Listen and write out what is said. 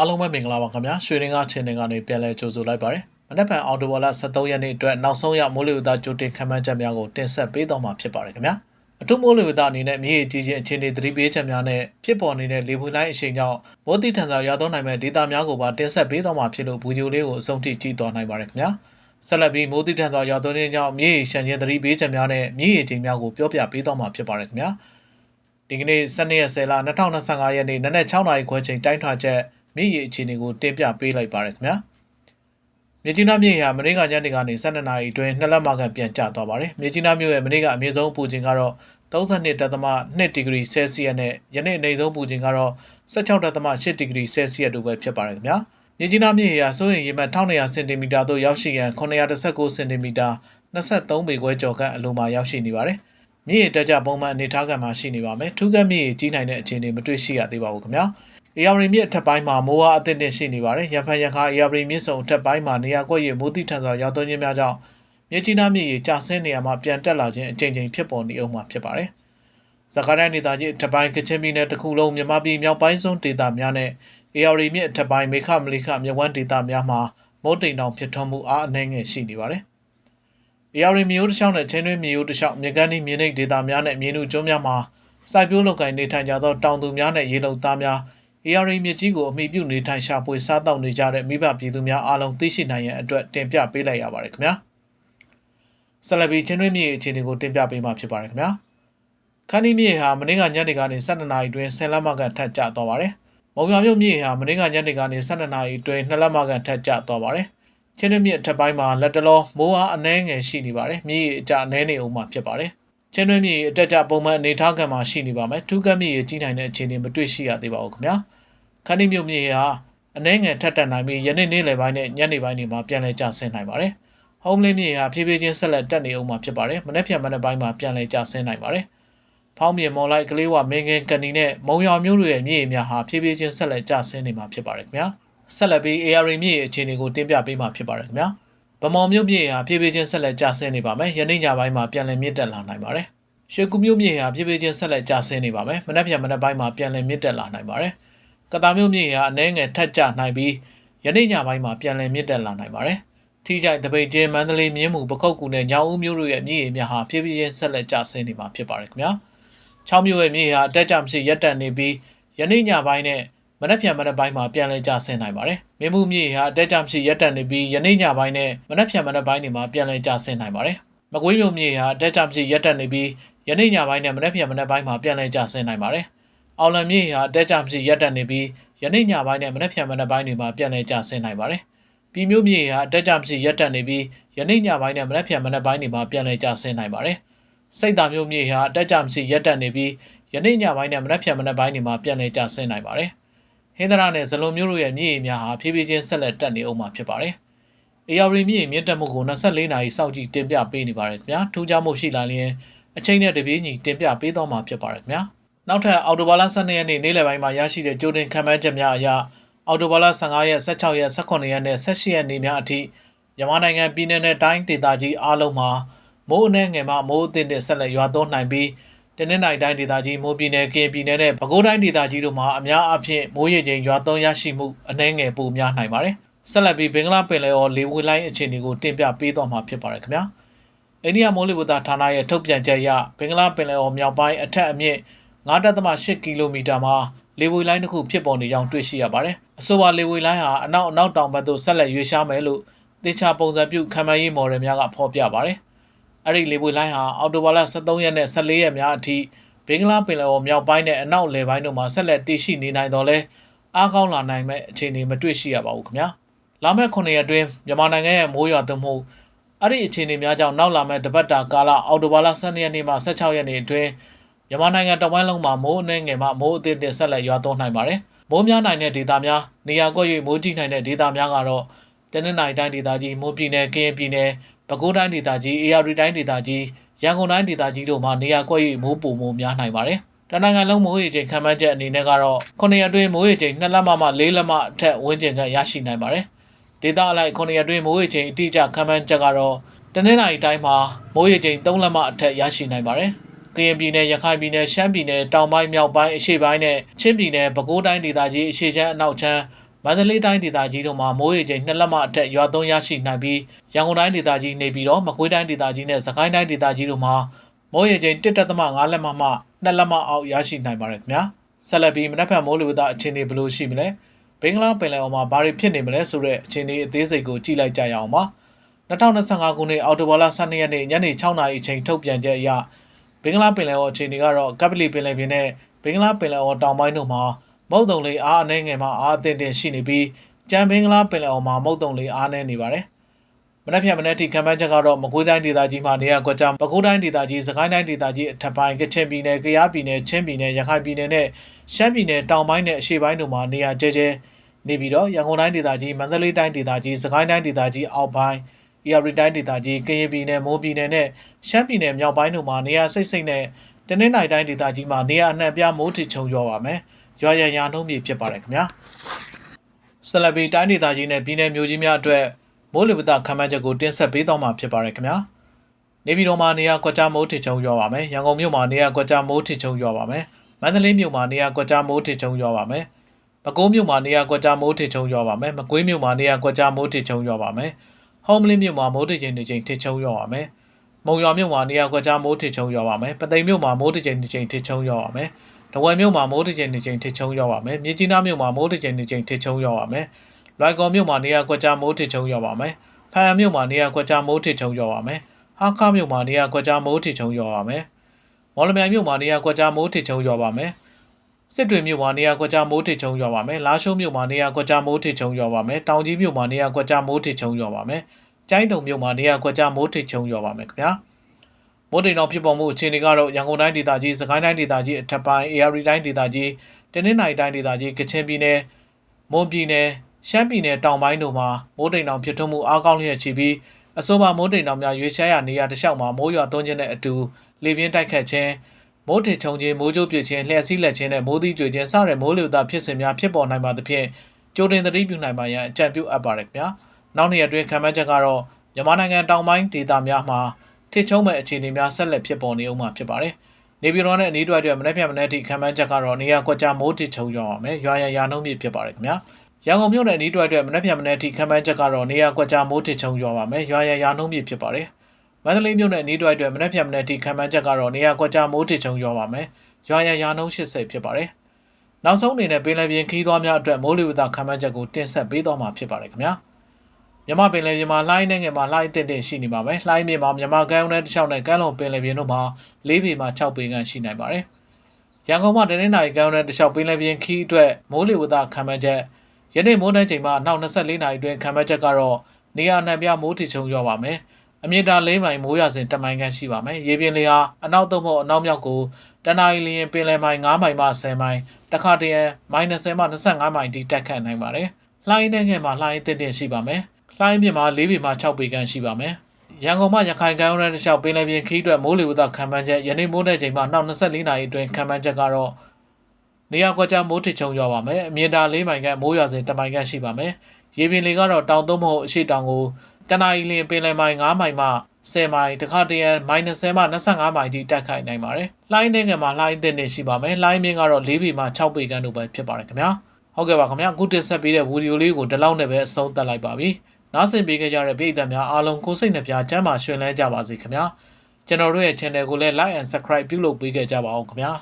အားလုံးပဲမင်္ဂလာပါခင်ဗျာရွှေရင်းကားချင်းတွေကနေပြန်လဲကြိုဆိုလိုက်ပါရစေမနက်ဖြန်အော်တိုဝါလာ73ရက်နေ့အတွက်နောက်ဆုံးရမိုးလေဝသကြိုတင်ခန့်မှန်းချက်များကိုတင်ဆက်ပေးတော့မှာဖြစ်ပါတယ်ခင်ဗျာအထူးမိုးလေဝသအနေနဲ့မြေကြီးကြီးချင်းအခြေအနေသတိပေးချက်များနဲ့ဖြစ်ပေါ်နေတဲ့လေပွေလိုင်းအရှိန်ကြောင့်မိုးတိထန်စွာရွာသွန်းနိုင်မဲ့ဒေသများကိုပါတင်ဆက်ပေးတော့မှာဖြစ်လို့ဗီဒီယိုလေးကိုအဆုံးထိကြည့်သွားနိုင်ပါတယ်ခင်ဗျာဆက်လက်ပြီးမိုးတိထန်စွာရွာသွန်းခြင်းကြောင့်မြေရှမ်းချင်းသတိပေးချက်များနဲ့မြေကြီးများကိုပြောပြပေးတော့မှာဖြစ်ပါတယ်ခင်ဗျာဒီကနေ့12ရက်10လ2025ရက်နေ့နနက်6နာရီခွဲချိန်တိုင်းထွာချက် မြည်ရည်အခြေအနေကိုတင်ပြပေးလိုက်ပါရခင်ဗျာမြကြီးနားမြို့ဟာမနေ့ကညနေကနေ12နာရီအတွင်းနှစ်လက်မကပြန်ကျသွားပါတယ်မြကြီးနားမြို့ရဲ့မနေ့ကအမြင့်ဆုံးပူချိန်ကတော့32.2ဒီဂရီဆဲလ်စီယပ်နဲ့ယနေ့အနေဆုံးပူချိန်ကတော့16.8ဒီဂရီဆဲလ်စီယပ်တို့ပဲဖြစ်ပါတယ်ခင်ဗျာမြကြီးနားမြို့ဟာဆိုရင်ရေမှတ်1200စင်တီမီတာသို့ရောက်ရှိရန်919စင်တီမီတာ23ပေခွဲကျော်ခန့်အလိုမှာရောက်ရှိနေပါတယ်မြင့်ရတက်ကြပုံမှန်အနေထားကမှရှိနေပါမယ်ထူးကပ်မြင့်ရကြီးနိုင်တဲ့အခြေအနေမတွေ့ရှိရသေးပါဘူးခင်ဗျာ အေယာရီမြစ်အထက်ပိုင်းမှာမိုးအားအသင့်တင်ရှိနေပါတယ်ရန်ဖန်ရန်ခါအေယာရီမြစ်စုံအထက်ပိုင်းမှာနေရာကွက်ရမိုးတိထန်စွာရောက်သွင်းခြင်းများကြောင့်မြစ်ကြီးနားမြစ်ရေကျဆင်းနေရာမှာပြန်တက်လာခြင်းအကြိမ်ကြိမ်ဖြစ်ပေါ်နေအောင်မှာဖြစ်ပါတယ်စကားတိုင်းဒေသကြီးအထက်ပိုင်းကချင်ပြည်နယ်တစ်ခုလုံးမြန်မာပြည်မြောက်ပိုင်းဆုံးဒေသများနဲ့အေယာရီမြစ်အထက်ပိုင်းမေခမလိခမြဝန်းဒေသများမှာမိုးတိမ်တောင်ဖြစ်ထွန်းမှုအားအနှဲငယ်ရှိနေပါတယ်။အေရီမျိုးတစ်ချောင်းနဲ့ချင်းတွင်းမျိုးတစ်ချောင်းမြေကမ်းဒီမြေနိတ်ဒေတာများနဲ့မြေနုကျွန်းများမှာစိုက်ပျိုးလုပ်ကိုင်နေထိုင်ကြသောတောင်သူများနဲ့ရေလုံသားများ အေရီမြစ်ကြီးကိုအမိပြုနေထိုင်ရှာဖွေစားတောက်နေကြတဲ့မိဘပြည်သူများအားလုံးသိရှိနိုင်ရန်အတွက်တင်ပြပေးလိုက်ရပါတယ်ခင်ဗျာ။ဆလဘီချင်းတွင်းမြေအခြေအနေကိုတင်ပြပေးမှာဖြစ်ပါတယ်ခင်ဗျာ။ခန်းဒီမြေဟာမနေ့ကညနေကနေ12နာရီတွင်10လမကန်ထပ်ကျသွားပါတယ်။မုံရွာမြို့မြေဟာမနေ့ကညနေကနေ12နာရီတွင်2လမကန်ထပ်ကျသွားပါတယ်။ချင်းတွင်းမြစ်အထက်ပိုင်းမှာလက်တလောမိုးအားအနှဲငယ်ရှိနေပါတယ်။မြစ်ရေအကျအနှဲနေအောင်မှာဖြစ်ပါတယ်။ ချင်းတွင်းမြစ်ရေအတက်ကြပုံမှန်အနေထားခံမှာရှိနေပါမယ်။ထူးကပ်မြစ်ရေကြီးနိုင်တဲ့အခြေအနေမတွေ့ရှိရသေးပါဘူးခင်ဗျာ။ခန်းဒီမြို့မြစ်ရေဟာအနှဲငယ်ထက်တက်နိုင်ပြီးယနေ့နေ့လယ်ပိုင်းနဲ့ညနေပိုင်းတွေမှာပြန်လည်ကျဆင်းနိုင်ပါတယ်။ဟုံးလင်းမြစ်ရေဟာဖြည်းဖြည်းချင်းဆက်လက်တက်နေအောင်မှာဖြစ်ပါတယ်။မနေ့ဖြန်မနေ့ပိုင်းမှာပြန်လည်ကျဆင်းနိုင်ပါတယ်။ဖောင်းမြေမော်လိုက်ကလေးဝမင်းငင်းကန်ဒီနဲ့မုံရွာမျိုးတွေရဲ့မြစ်ရေများဟာဖြည်းဖြည်းချင်းဆက်လက်ကျဆင်းနေမှာဖြစ်ပါတယ်ခင်ဗျာ။ဆက်လက်ပြီး AR မြစ်ရေအခြေအနေကိုတင်ပြပေးမှာဖြစ်ပါတယ်ခင်ဗျာ။ ဗမော်မြို့မြေဟာဖြည်းဖြည်းချင်းဆက်လက်ကျဆင်းနေပါမယ်။ယနေ့ညပိုင်းမှာပြန်လည်မြင့်တက်လာနိုင်ပါတယ်။ရွှေကူမြို့မြေဟာဖြည်းဖြည်းချင်းဆက်လက်ကျဆင်းနေပါမယ်။မနက်ဖြန်မနက်ပိုင်းမှာပြန်လည်မြင့်တက်လာနိုင်ပါတယ်။ကတာမြို့မြေဟာအနည်းငယ်ထက်ကျနိုင်ပြီးယနေ့ညပိုင်းမှာပြန်လည်မြင့်တက်လာနိုင်ပါတယ်။ထိကြိုက်တပိတ်ကျင်းမန္တလေးမြင်းမှုပခုတ်ကူနဲ့ညောင်ဦးမြို့တို့ရဲ့မြေရေများဟာဖြည်းဖြည်းချင်းဆက်လက်ကျဆင်းနေမှာဖြစ်ပါတယ်ခင်ဗျာ။ချောင်းမြို့ရဲ့မြေဟာအတက်ကြမရှိရက်တက်နေပြီးယနေ့ညပိုင်းနဲ့ မနက်ဖြန်မနက်ပိုင်းမှာပြန်လည်ကျဆင်းနိုင်ပါတယ်။မြင်းမှုမြေဟာအတက်ကြမရှိရက်တက်နေပြီးယနေ့ညပိုင်းနဲ့မနက်ဖြန်မနက်ပိုင်းတွေမှာပြန်လည်ကျဆင်းနိုင်ပါတယ်။မကွေးမြို့မြေဟာအတက်ကြမရှိရက်တက်နေပြီးယနေ့ညပိုင်းနဲ့မနက်ဖြန်မနက်ပိုင်းမှာပြန်လည်ကျဆင်းနိုင်ပါတယ်။အောင်လံမြေဟာအတက်ကြမရှိရက်တက်နေပြီးယနေ့ညပိုင်းနဲ့မနက်ဖြန်မနက်ပိုင်းတွေမှာပြန်လည်ကျဆင်းနိုင်ပါတယ်။ပြည်မျိုးမြေဟာအတက်ကြမရှိရက်တက်နေပြီးယနေ့ညပိုင်းနဲ့မနက်ဖြန်မနက်ပိုင်းတွေမှာပြန်လည်ကျဆင်းနိုင်ပါတယ်။စိတ်သားမျိုးမြေဟာအတက်ကြမရှိရက်တက်နေပြီးယနေ့ညပိုင်းနဲ့မနက်ဖြန်မနက်ပိုင်းတွေမှာပြန်လည်ကျဆင်းနိုင်ပါတယ်။ ဟင်္ဒရာနဲ့ဇလုံမျိုးတို့ရဲ့မြေရေများဟာဖြည်းဖြည်းချင်းဆက်လက်တက်နေအောင်မှာဖြစ်ပါတယ်။အေယာရီမြေရေမြင့်တက်မှုကို24နာရီစောင့်ကြည့်တင်ပြပေးနေပါတယ်ခင်ဗျာ။ထူးခြားမှုရှိလာရင်အချိန်နဲ့တပြေးညီတင်ပြပေးတော့မှာဖြစ်ပါတယ်ခင်ဗျာ။နောက်ထပ်အော်တိုဘာလ12ရက်နေ့နေ့လယ်ပိုင်းမှာရရှိတဲ့ကြိုတင်ခံမှန်းချက်များအရအော်တိုဘာလ15ရက်16ရက်18ရက်နဲ့18ရက်နေ့များအထိမြန်မာနိုင်ငံပြည်내နဲ့တိုင်းဒေသကြီးအားလုံးမှာမိုးအနှဲငယ်မှမိုးအသင့်တဲ့ဆက်လက်ရွာသွန်းနိုင်ပြီး တနင်္လာရီတိုင်းဒေသကြီးမိုးပြည်နယ်ကရင်ပြည်နယ်နဲ့ပဲခူးတိုင်းဒေသကြီးတို့မှာအများအပြားမိုးရေချိန်ရွာသွန်းရရှိမှုအနည်းငယ်ပိုများနိုင်ပါတယ်။ဆက်လက်ပြီးဘင်္ဂလားပင်လယ်အော်လေဝေလိုင်းအခြေအနေကိုတင်ပြပေးတော့မှာဖြစ်ပါတယ်ခင်ဗျာ။အိန္ဒိယမိုးလေဝသဌာနရဲ့ထုတ်ပြန်ချက်အရဘင်္ဂလားပင်လယ်အော်မြောက်ပိုင်းအထက်အမြင့်9.8ကီလိုမီတာမှာလေဝေလိုင်းတစ်ခုဖြစ်ပေါ်နေကြောင်းတွေ့ရှိရပါတယ်။အဆိုပါလေဝေလိုင်းဟာအနောက်အနောက်တောင်ဘက်သို့ဆက်လက်ရွေ့ရှားမယ်လို့သေချာပုံစံပြုခံမှန်းရေးမော်ဒယ်များကဖော်ပြပါတယ်။ အဲ့ဒီလေဝေလိုင်းဟာအော်တိုဘာလ23ရက်နဲ့14ရက်များအထိဘင်္ဂလားပင်လယ်အော်မြောက်ပိုင်းနဲ့အနောက်လယ်ပိုင်းတို့မှာဆက်လက်တည်ရှိနေနိုင်တော့လဲအားကောင်းလာနိုင်မဲ့အခြေအနေမတွေ့ရှိရပါဘူးခင်ဗျာလာမယ့်9ရက်အတွင်းမြန်မာနိုင်ငံရဲ့မိုးရွာသွန်းမှုအဲ့ဒီအခြေအနေများကြောင့်နောက်လာမယ့်တပတ်တာကာလအောက်တိုဘာလ12ရက်နေ့မှ16ရက်နေ့အတွင်းမြန်မာနိုင်ငံတဝန်းလုံးမှာမိုးအနှဲငယ်မှမိုးအသင့်တင်ဆက်လက်ရွာသွန်းနိုင်ပါတယ်မိုးများနိုင်တဲ့ဒေသများနေရာကွက်၍မိုးကြီးနိုင်တဲ့ဒေသများကတော့တနင်္လာရီတိုင်းဒေသကြီးမိုးပြည်နယ်ကရင်ပြည်နယ် ပဲခူးတိုင်းဒေသကြီးအေရရီတိုင်းဒေသကြီးရန်ကုန်တိုင်းဒေသကြီးတို့မှာနေရာကွက်၍မိုးပုံမိုးများနိုင်ပါတယ်တနင်္ဂနွေလုံးမိုးရေချိန်ခံမှန်းချက်အနေနဲ့ကတော့9ရက်အတွင်းမိုးရေချိန်2လက်မမှ4လက်မအထက်ဝန်းကျင်ကရရှိနိုင်ပါတယ်။ဒေသအလိုက်9ရက်အတွင်းမိုးရေချိန်အတိအကျခံမှန်းချက်ကတော့တနင်္လာရီတိုင်းမှာမိုးရေချိန်3လက်မအထက်ရရှိနိုင်ပါတယ်။ကရင်ပြည်နယ်ရခိုင်ပြည်နယ်ရှမ်းပြည်နယ်တောင်ပိုင်းမြောက်ပိုင်းအရှေ့ပိုင်းနဲ့ချင်းပြည်နယ်ပဲခူးတိုင်းဒေသကြီးအရှေ့ချမ်းအနောက်ချမ်း မန္တလေးတိုင်းဒေသကြီးတို့မှာမိုးရေချိန်2လက်မအထက်ရွာသွန်းရရှိနိုင်ပြီးရန်ကုန်တိုင်းဒေသကြီးနေပြီးတော့မကွေးတိုင်းဒေသကြီးနဲ့စကိုင်းတိုင်းဒေသကြီးတို့မှာမိုးရေချိန်1.5လက်မမှ2လက်မအောက်ရရှိနိုင်ပါတယ်ခင်ဗျာဆက်လက်ပြီးမနက်ဖြန်မိုးလေဝသအခြေအနေဘယ်လိုရှိမလဲဘင်္ဂလားပင်လယ်အော်မှာဘာတွေဖြစ်နေမလဲဆိုတဲ့အခြေအနေအသေးစိတ်ကိုကြည့်လိုက်ကြရအောင်ပါ2025ခုနှစ်အောက်တိုဘာလ12ရက်နေ့ညနေ6နာရီအချိန်ထုတ်ပြန်ချက်အရဘင်္ဂလားပင်လယ်အော်အခြေအနေကတော့ကပလီပင်လယ်ပြင်နဲ့ဘင်္ဂလားပင်လယ်အော်တောင်ပိုင်းတို့မှာ မုတ်တုံလေးအားအနှဲငယ်မှအားအသင့်တင်ရှိနေပြီးကြံဘင်္ဂလားပင်လယ်အော်မှာမုတ်တုံလေးအားနည်းနေပါတယ်။မနက်ဖြန်မနက်ထိခံမှန်းချက်ကတော့မကွေးတိုင်းဒေသကြီးမှာနေရာကွက်ကြားပဲခူးတိုင်းဒေသကြီးစကိုင်းတိုင်းဒေသကြီးအထက်ပိုင်းကချင်ပြည်နယ်၊ကယားပြည်နယ်၊ချင်းပြည်နယ်၊ရခိုင်ပြည်နယ်နဲ့ရှမ်းပြည်နယ်တောင်ပိုင်းနဲ့အရှေ့ပိုင်းတို့မှာနေရာကျဲကျဲနေပြီးတော့ရန်ကုန်တိုင်းဒေသကြီးမန္တလေးတိုင်းဒေသကြီးစကိုင်းတိုင်းဒေသကြီးအောက်ပိုင်း၊ဤရီတိုင်းဒေသကြီးကရင်ပြည်နယ်မိုးပြည်နယ်နဲ့ရှမ်းပြည်နယ်မြောက်ပိုင်းတို့မှာနေရာစိတ်စိတ်နဲ့တနင်္လာရီတိုင်းဒေသကြီးမှာနေရာအနှံ့ပြမိုးထီချုံရွာပါမယ်။ ရွာရန်ရာနှုံးမြေဖြစ်ပါတယ်ခင်ဗျာ။ဆလဘီတိုင်းဒေသကြီးနဲ့ပြည်내မျိုးကြီးများအတွက်မိုးလေဝသခန့်မှန်းချက်ကိုတင်ဆက်ပေးတော့မှာဖြစ်ပါတယ်ခင်ဗျာ။နေပြည်တော်မှာနေရာကွက်ကြားမိုးထီချုံရွာပါမယ်။ရန်ကုန်မြို့မှာနေရာကွက်ကြားမိုးထီချုံရွာပါမယ်။မန္တလေးမြို့မှာနေရာကွက်ကြားမိုးထီချုံရွာပါမယ်။ပဲခူးမြို့မှာနေရာကွက်ကြားမိုးထီချုံရွာပါမယ်။မကွေးမြို့မှာနေရာကွက်ကြားမိုးထီချုံရွာပါမယ်။ဟုံးမလင်းမြို့မှာမိုးထီချိန်တစ်ချိန်ထီချုံရွာပါမယ်။မုံရွာမြို့မှာနေရာကွက်ကြားမိုးထီချုံရွာပါမယ်။ပသိမ်မြို့မှာမိုးထီချိန်တစ်ချိန်ထီချုံရွာပါမယ်။ တဝယ်မြို့မှာမိုးတစ်ချိန်တစ်ချိန်ထစ်ချုံရောက်ပါမယ်။မြကြီးနားမြို့မှာမိုးတစ်ချိန်တစ်ချိန်ထစ်ချုံရောက်ပါမယ်။လွိုင်ကော်မြို့မှာနေရာကွက်ကြားမိုးထစ်ချုံရောက်ပါမယ်။ဖားရမြို့မှာနေရာကွက်ကြားမိုးထစ်ချုံရောက်ပါမယ်။ဟာခါမြို့မှာနေရာကွက်ကြားမိုးထစ်ချုံရောက်ပါမယ်။မော်လမြိုင်မြို့မှာနေရာကွက်ကြားမိုးထစ်ချုံရောက်ပါမယ်။စစ်တွေမြို့မှာနေရာကွက်ကြားမိုးထစ်ချုံရောက်ပါမယ်။လာရှိုးမြို့မှာနေရာကွက်ကြားမိုးထစ်ချုံရောက်ပါမယ်။တောင်ကြီးမြို့မှာနေရာကွက်ကြားမိုးထစ်ချုံရောက်ပါမယ်။ကျိုင်းတုံမြို့မှာနေရာကွက်ကြားမိုးထစ်ချုံရောက်ပါမယ်ခင်ဗျာ။ မိုးတိမ်တော်ဖြစ်ပေါ်မှုအခြေအနေကတော့ရန်ကုန်တိုင်းဒေသကြီးစကိုင်းတိုင်းဒေသကြီးအထက်ပိုင်း AR တိုင်းဒေသကြီးတနင်္သာရီတိုင်းဒေသကြီးကချင်ပြည်နယ်မွန်ပြည်နယ်ရှမ်းပြည်နယ်တောင်ပိုင်းတို့မှာမိုးတိမ်တော်ဖြစ်ထွန်းမှုအားကောင်းလျက်ရှိပြီးအဆိုပါမိုးတိမ်တော်များရွေးချယ်ရနေရတလျှောက်မှာမိုးရွာသွန်းခြင်းနဲ့အတူလေပြင်းတိုက်ခတ်ခြင်းမိုးထစ်ချုံခြင်းမိုးကြိုးပြခြင်းလျှက်စီးလက်ခြင်းနဲ့မိုးသီးကြွေခြင်းစတဲ့မိုးလေဝသဖြစ်စဉ်များဖြစ်ပေါ်နိုင်ပါသဖြင့်ကြိုတင်သတိပြုနိုင်ပါရန်အကြံပြုအပ်ပါတယ်ခင်ဗျာနောက်နေ့အတွင်းခံမှန်းချက်ကတော့မြန်မာနိုင်ငံတောင်ပိုင်းဒေသများမှာ ထိချုံမဲ့အခြေအနေများဆက်လက်ဖြစ်ပေါ်နေအောင်မှာဖြစ်ပါတယ်။နေပြည်တော်နဲ့အနီးတွဲအတွက်မနေ့ဖြန်မနေ့ထိခံမှန်းချက်ကတော့နေရာကွက်ကြားမိုးထစ်ချုံရွာပါမယ်။ရွာရန်ရာနှုံးမြစ်ဖြစ်ပါတယ်ခင်ဗျာ။ရန်ကုန်မြို့နယ်အနီးတွဲအတွက်မနေ့ဖြန်မနေ့ထိခံမှန်းချက်ကတော့နေရာကွက်ကြားမိုးထစ်ချုံရွာပါမယ်။ရွာရန်ရာနှုံးမြစ်ဖြစ်ပါတယ်။မန္တလေးမြို့နယ်အနီးတွဲအတွက်မနေ့ဖြန်မနေ့ထိခံမှန်းချက်ကတော့နေရာကွက်ကြားမိုးထစ်ချုံရွာပါမယ်။ရွာရန်ရာနှုံး80ဖြစ်ပါတယ်။နောက်ဆုံးအနေနဲ့ပင်လယ်ပြင်ခီးသွွားများအတွက်မိုးလေဝသခံမှန်းချက်ကိုတင်ဆက်ပေးသွားမှာဖြစ်ပါတယ်ခင်ဗျာ။ မြမပင်လယ်ပြင်မှာလှိုင်းနဲ့ငယ်မှာလှိုင်းတင်တင်ရှိနေပါမယ်။လှိုင်းပြင်မှာမြမကမ်းုံနဲ့တစ်ချောင်းနဲ့ကမ်းလွန်ပင်လယ်ပြင်တို့မှာ၄ပေမှ6ပေခန့်ရှိနိုင်ပါတယ်။ရန်ကုန်မှာတနင်္လာရီကမ်းုံနဲ့တစ်ချောင်းပင်လယ်ပြင်ခီးအတွက်မိုးလေဝသခံမှန်းချက်ယနေ့မိုးနှင်းချိန်မှာနောက်24နာရီအတွင်းခံမှန်းချက်ကတော့နေရာနှံပြမိုးထီချုံရောက်ပါမယ်။အမြင့်တာ၄မိုင်မိုးရစဉ်တမိုင်ခန့်ရှိပါမယ်။ရေပြင်လေဟာအနောက်သို့မဟုတ်အနောက်မြောက်ကိုတနအီလျင်ပင်လယ်မိုင်9မိုင်မှ10မိုင်တခါတရံမိုင်20မှ25မိုင်တိတက်ခတ်နိုင်ပါတယ်။လှိုင်းနဲ့ငယ်မှာလှိုင်းတင်တင်ရှိပါမယ်။ လှိုင်းပြင်မှာ၄ပေမှ6ပေခန့်ရှိပါမယ်။ရန်ကုန်မှရခိုင်ကမ်းရိုးတန်းတစ်လျှောက်ပင်လယ်ပြင်ခီးအတွက်မိုးလေဝသခံမှန်းချက်ယနေ့မိုးတဲ့ချိန်မှာနောက်24နာရီအတွင်းခံမှန်းချက်ကတော့နေရာကွက်ကြားမိုးထစ်ချုံရွာပါမယ်။အမြင့်တာ၄မိုင်ခန့်မိုးရွာစဉ်တမိုင်ခန့်ရှိပါမယ်။ရေပြင်လေကတော့တောင်သုံးမဟုတ်အရှိတောင်ကိုတနအီလင်ပင်လယ်မိုင်9မိုင်မှ10မိုင်တခါတရံ -10 မှ25မိုင်ထိတက်ခိုင်နိုင်ပါတယ်။လှိုင်းတဲ့ငယ်မှာလှိုင်းအသစ်နေရှိပါမယ်။လှိုင်းမြင့်ကတော့၄ပေမှ6ပေခန့်တို့ပဲဖြစ်ပါတယ်ခင်ဗျာ။ဟုတ်ကဲ့ပါခင်ဗျာအခုတင်ဆက်ပေးတဲ့ဗီဒီယိုလေးကိုဒီလောက်နဲ့ပဲအဆုံးသတ်လိုက်ပါပြီ။ နားဆင်ပေးခဲ့ကြတဲ့ပြည်သက်များအားလုံးကိုစိတ်နှပြချမ်းသာရွှင်လန်းကြပါစေခင်ဗျာကျွန်တော်တို့ရဲ့ channel ကိုလည်း like and subscribe ပြုလုပ်ပေးခဲ့ကြပါအောင်ခင်ဗျာ